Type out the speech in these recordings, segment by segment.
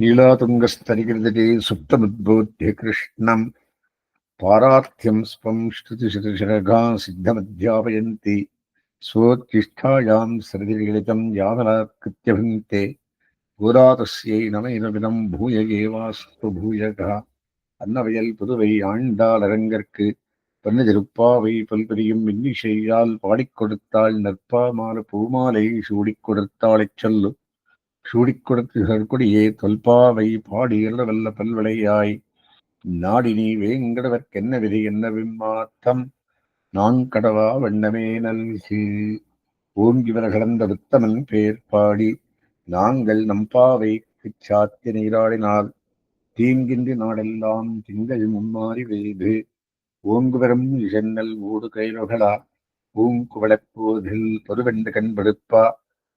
लीलातुङ्गस्तरिकृतके सुप्तमुद्बोध्य कृष्णम् पारार्थ्यम् स्वम् श्रुतिशतशरघा सिद्धमध्यापयन्ति स्वोत्तिष्ठायाम् सृतिर्गलितम् यावलाकृत्यभिङ्क्ते पुरा तस्यै नमैनमिदम् भूय एवास्तु भूयकः அன்னவையல் புதுவை ஆண்டாள் அரங்கற்கு பன்னதிருப்பாவை பல்பெரியும் மின்னிசெய்யால் பாடிக் கொடுத்தாள் நற்பாமாறு பூமாலை சூடிக் கொடுத்தாளைச் சொல்லு சூடிக் கொடுத்து தொல்பாவை பாடி வல்ல பல்வளையாய். நாடினி வேங்கடவர்க்கென்ன விதி என்ன விம்மாத்தம் நான் கடவா வண்ணமே நல்கு ஓங்கிவர கடந்த வித்தமன் பேர் பாடி. நாங்கள் நம்பாவை சாத்திய நீராடினால். தீங்கின்றி நாடெல்லாம் திங்கள் மும்மாறி வெய்து ஓங்குவரம் இசன்னல் ஊடு கைரொகளா பூங்குவளப்போதில் பொதுவென்று கண்படுப்பா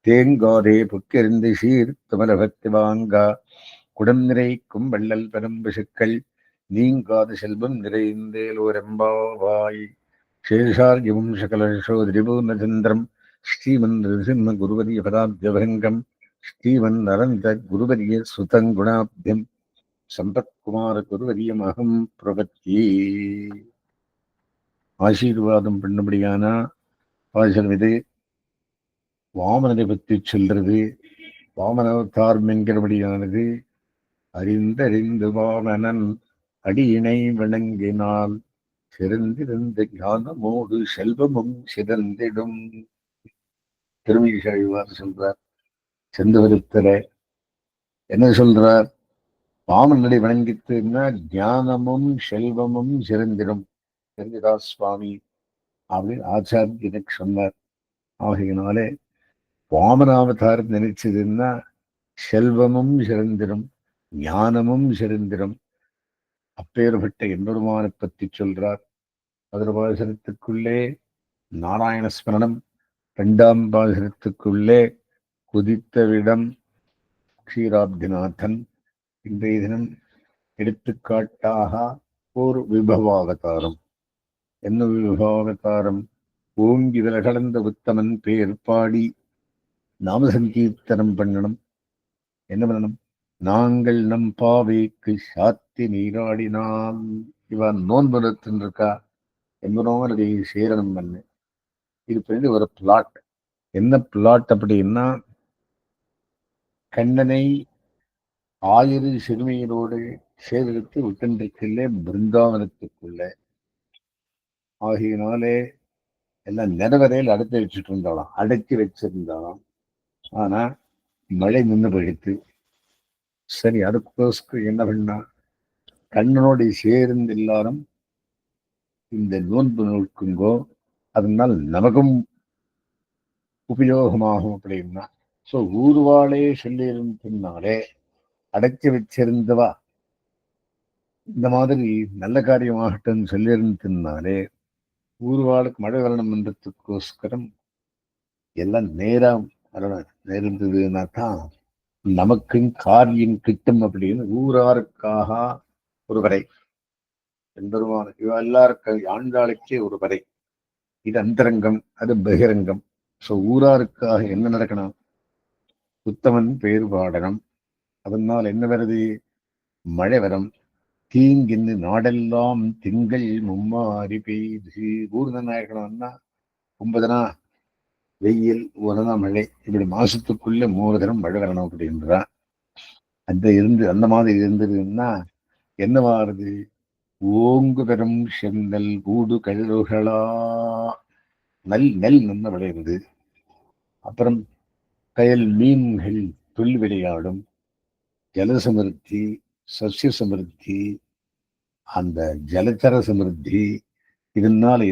தேங்காதே புக்கிருந்து சீர்த்தமலபத்து வாங்கா. குடம் நிறைக்கும் வள்ளல் பெரும்பசுக்கள் நீங்காத செல்வம் நிறைந்தேலோரம்பாவாய் நிறைந்தேலோரெம்பாவாய் சகலசோ திரிபுவனச்சந்திரம் ஸ்ரீமன் நிருசிம்ம குருவரிய பதாப்ஜபங்கம் ஸ்ரீமன் நரந்த குருவரிய சுதங்குணாப்தியம் சம்பத்குமார குருவரியமகம் பிரபத்தி. ஆசீர்வாதம் பண்ணபடியான பாசனம் இது. வாமனதை பற்றி சொல்றது வாமனவதாரம் என்கிறபடியானது அறிந்தறிந்து வாமனன் அடியினை வணங்கினால் சிறந்திருந்த ஞானமோடு செல்வமும் சிறந்திடும். திருமிழ்வார் சொல்றார் செந்தவருத்தர. என்ன சொல்றார்? வாமனடி வணங்கித்துன்னா ஞானமும் செல்வமும் சிறந்திடும். தெரிஞ்சுதாஸ் சுவாமி? அப்படின்னு ஆச்சாரியனுக்கு சொன்னார். ஆகையினாலே வாமனாவதாரம் நினைச்சதுன்னா செல்வமும் சிறந்திடும் ஞானமும் சிறந்திடும். அப்பேற்பட்ட எம்பெருமானை பற்றி சொல்றார். மதுரபாசனத்துக்குள்ளே நாராயண ஸ்மரணம் இரண்டாம் பாசனத்துக்குள்ளே குதித்தவிடம் க்ஷீராப்திநாதன் இன்றைய தினம் எடுத்துக்காட்டாக ஒரு விபவாவதாரம். என்ன விபவாவதாரம்? ஓங்கி விலகலந்த உத்தமன் பேர் பாடி நாம சங்கீர்த்தனம் பண்ணணும். என்ன பண்ணணும்? நாங்கள் நம் பாவைக்கு சாத்தி நீராடினால் இவன் நோன்பு இருக்கா என்பனோட சேரணம் பண்ணு இது பண்ணி ஒரு பிளாட் என்ன பிளாட் அப்படின்னா கண்ணனை ஆயிரு சிறுமியரோடு சேகரித்து விட்டன்றைக்குள்ளே பிருந்தாவனத்துக்குள்ள. ஆகியனாலே எல்லாம் நிறவரையில் அடைத்து வச்சுட்டு இருந்தாலும் அடைச்சி வச்சிருந்தாலும் ஆனா மழை நின்று போயிடுத்து சரி அதுக்கோஸ்க்கு என்ன பண்ணா கண்ணனோடு சேர்ந்து எல்லாரும் இந்த நோன்பு நோக்குங்கோ அதனால் நமக்கும் உபயோகமாகும் அப்படின்னா. ஸோ ஊர்வாளே சொல்லியிருந்தனாலே அடைச்சி வச்சிருந்தவா? இந்த மாதிரி நல்ல காரியமாகட்டும் சொல்லியிருந்தனாலே ஊர்வாளுக்கு மழை வரணும் என்றதுக்கோஸ்கரம் எல்லாம் நேரம் வரணும் நேர்ந்ததுன்னா தான் நமக்கும் காரியம் கிட்டும் அப்படின்னு ஊராருக்காக ஒரு வரை எம்பெருமான இவ எல்லாருக்கும் ஆண்டாளுக்கே ஒரு வரை இது அந்தரங்கம் அது பகிரங்கம். ஸோ ஊராருக்காக என்ன நடக்கணும்? உத்தமன் பேர் பாடணும். அதனால் என்ன வருது? மழை வரும். தீங்கின்னு நாடெல்லாம் திங்கள் மும்மாறி பெய்து. ஊர்ந்த நாயக்கணும்னா ஒன்பதுனா வெயில் ஒரு மழை இப்படி மாசத்துக்குள்ள மூணு தினம் மழை வரணும் அப்படின்றா. அந்த இருந்து அந்த மாதிரி இருந்ததுன்னா என்னவாறுது ஓங்கு பெறும் செந்தல் கூடு கழுகளா நல் நெல் நின்று விளையுது. அப்புறம் கயல் மீன்கள் தொல் விளையாடும். ஜலசமிருத்தி சசிய சமிருத்தி அந்த ஜலச்சர சமிருத்தி இதனால்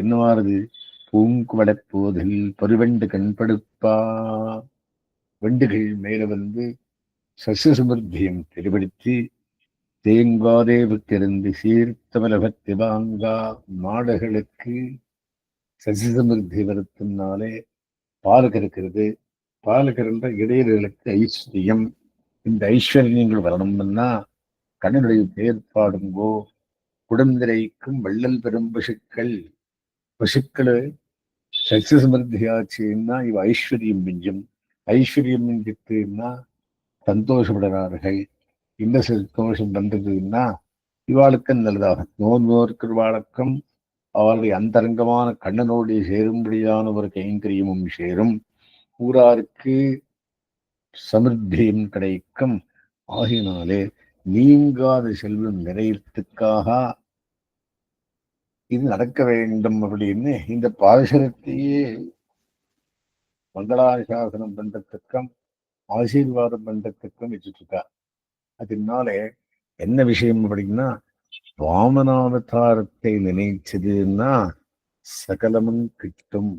என்னவாறுது பூங்குவடப்போதில் பருவெண்டு கண்படுப்பா. வெண்டுகள் மேல வந்து சசிய சமிருத்தியம் தெளிவடுத்தி தேங்காதே சீர்த்தமலபத்தி வாங்கா மாடுகளுக்கு சசிசமிருத்தி வருத்தினாலே பால் கறக்கிறது. பால் கறந்த இடையர்களுக்கு ஐஸ்வர்யம். இந்த ஐஸ்வர்யங்கள் வரணும்னா கண்ணனுடைய பெயர் பாடுங்கோ. குடந்திரைக்கும் வள்ளல் பெரும் பசுக்கள். பசுக்களை சக்தி சமிருத்தியாச்சுன்னா இவ ஐஸ்வர்யம் மிஞ்சும். ஐஸ்வர்யம் மிஞ்சிட்டுன்னா சந்தோஷப்படுறார்கள். இந்த சந்தோஷம் வந்ததுன்னா இவாளுக்கும் நல்லதாக. நோன்போருக்கு வழக்கம் அவளுடைய அந்தரங்கமான கண்ணனோடு சேரும்படியான ஒரு கைங்கரியமும் சேரும். ஊராருக்கு சமிருத்தியும் கிடைக்கும். ஆகினாலே நீங்காத செல்வம் நிறையத்துக்காக இது நடக்க வேண்டும் அப்படின்னு இந்த பாசுரத்தையே மங்களாசாசனம் பண்றதுக்கும் ஆசீர்வாதம் பண்றதுக்கும் வச்சுட்டு இருக்கா அதனால என்ன விஷயம் அப்படின்னா வாமனாவதாரத்தை நினைச்சதுன்னா சகலமும் கிட்டும்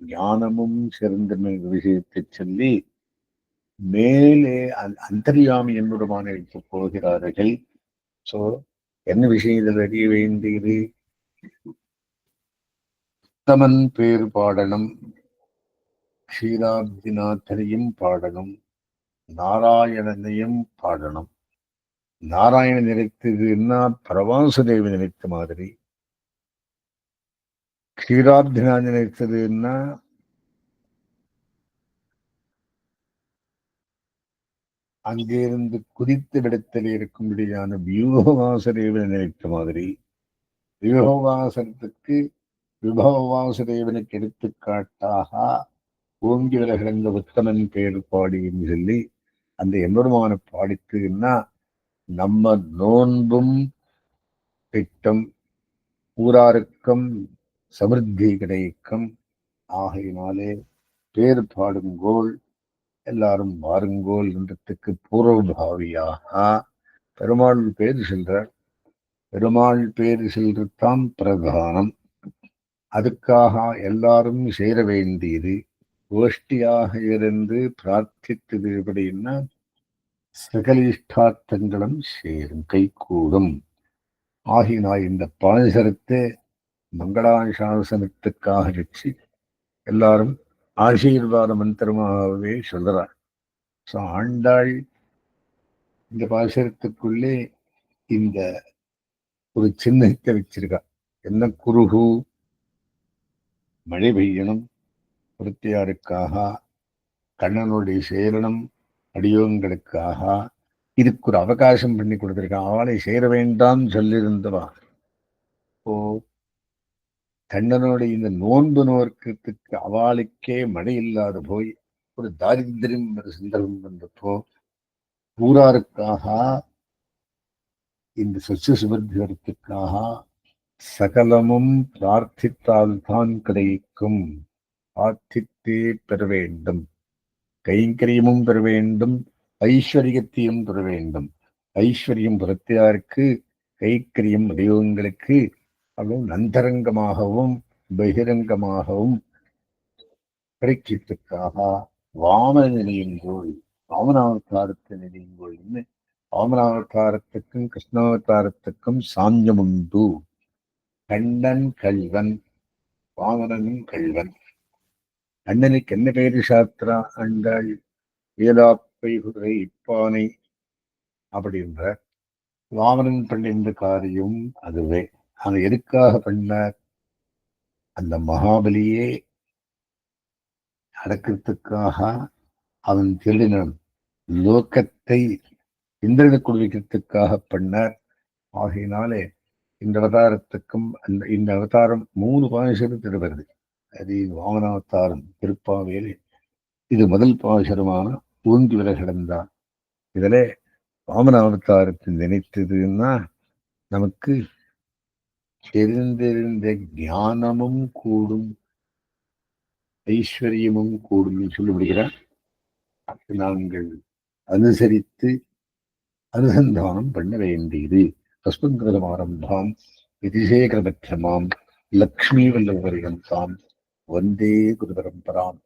ஞானமும் சிறந்த விஷயத்தை சொல்லி மேலே அந்த அந்தரியாமி என்னுடமான போகிறார்கள். சோ என்ன விஷயம் இதில் அறிய வேண்டியது? தமன் பேர் பாடணும் க்ஷீராப்திநாதரையும் பாடணும் நாராயணனையும் பாடணும் நாராயண நினைத்ததுன்னா பிரவாசுதேவி நினைத்த மாதிரி. க்ஷீராப்திநாத் நினைத்ததுன்னா அங்கிருந்து குதித்த விடத்தில் இருக்கும்படியான வியூகவாசதேவனை நினைத்த மாதிரி. வியூகவாசனத்துக்கு விபவவாசுதேவனுக்கு எடுத்துக்காட்டாக ஓங்கி விலகிறந்த உத்தமன் பேர் பாடின்னு சொல்லி அந்த எம்பெருமான பாடித்துன்னா நம்ம நோன்பும் திட்டம் ஊராருக்கும் சமிருத்தி கிடைக்கும். ஆகையினாலே பேர் பாடுங்கோள் எல்லாரும் வாருங்கோல் என்றத்துக்கு பூர்வபாவியாக பெருமாள் பேர் சென்றார் பெருமாள் பேர் செல்றதுதான் பிரதானம். அதுக்காக எல்லாரும் சேர வேண்டியது. கோஷ்டியாக இருந்து பிரார்த்தித்தது எப்படின்னா சகலிஷ்டார்த்தங்களும் சேரும் கைகூடும். ஆகினாய் இந்த பாசரத்தை மங்களாசாசனத்துக்காக வச்சு எல்லாரும் ஆசீர்வாத மந்திரமாகவே சொல்கிறார் ஸோ ஆண்டாள் இந்த பாசரத்துக்குள்ளே இந்த ஒரு சின்னத்தை வச்சிருக்கா. என்ன குருகு? மழை பெய்யணும். விருத்தியாருக்காக கண்ணனுடைய சேரணம் அடியோங்களுக்காக இதுக்கு ஒரு அவகாசம் பண்ணி கொடுத்திருக்கான் அவளை சேர வேண்டாம் சொல்லியிருந்தவா ஓ கண்ணனுடைய இந்த நோன்பு நோக்கத்துக்கு அவளுக்கே மழை இல்லாத போய் ஒரு தாரித்திரம் ஒரு சந்தர்ப்பம் வந்தப்போ ஊராருக்காக? இந்த சொச்சு சுபர்த்தியத்துக்காக சகலமும் பிரார்த்தித்தால்தான் கிடைக்கும். பிரார்த்தித்தே பெற வேண்டும். கைங்கரியமும் பெற வேண்டும். ஐஸ்வர்யத்தையும் பெற வேண்டும். ஐஸ்வர்யம் புறத்தியாருக்கு கைக்கரியம் உதயோகங்களுக்கு அதுவும் அந்தரங்கமாகவும் பகிரங்கமாகவும் கிடைக்கிறதுக்காக வாமன நிலையங்கோள் வாமனாவதாரத்தை நிலையங்கோள்னு வாமனாவதாரத்துக்கும் கிருஷ்ணாவதாரத்துக்கும் சாஞ்சம் உண்டு கண்ணன் கல்வன் வாமனனும் கல்வன் கண்ணனுக்கு என்ன பேரு சாத்திரா அண்டாள் வேலாப்பை குதிரை இப்பானை அப்படின்ற வாமனன் பண்ணின்ற காரியம் அதுவே. அதை எதுக்காக பண்ணார்? அந்த மகாபலியே அடக்கிறதுக்காக அவன் திருடினன் லோக்கத்தை இந்திரனுக்கு கொடுக்கிறதுக்காக பண்ணார். ஆகையினாலே இந்த அவதாரத்துக்கும் அந்த இந்த அவதாரம் மூணு பாசுரத்தில் வருது அது வாமனாவதாரம் திருப்பாவேலி இது முதல் பாயசரமான ஊந்தி விலகிடந்தான் இதில் வாமனாவதாரத்தை நினைத்ததுன்னா நமக்கு தெரிந்திருந்த ஞானமும் கூடும் ஐஸ்வர்யமும் கூடும் சொல்லிவிடுகிறார். நாங்கள் அனுசரித்து அனுசந்தானம் பண்ண வேண்டியது தஸ்மங்கிருதம் ஆரம்பாம் விதிசேகரபட்சமாம் லக்ஷ்மி வல்லவரியம் தாம் வந்தே குரு பரம்பராம்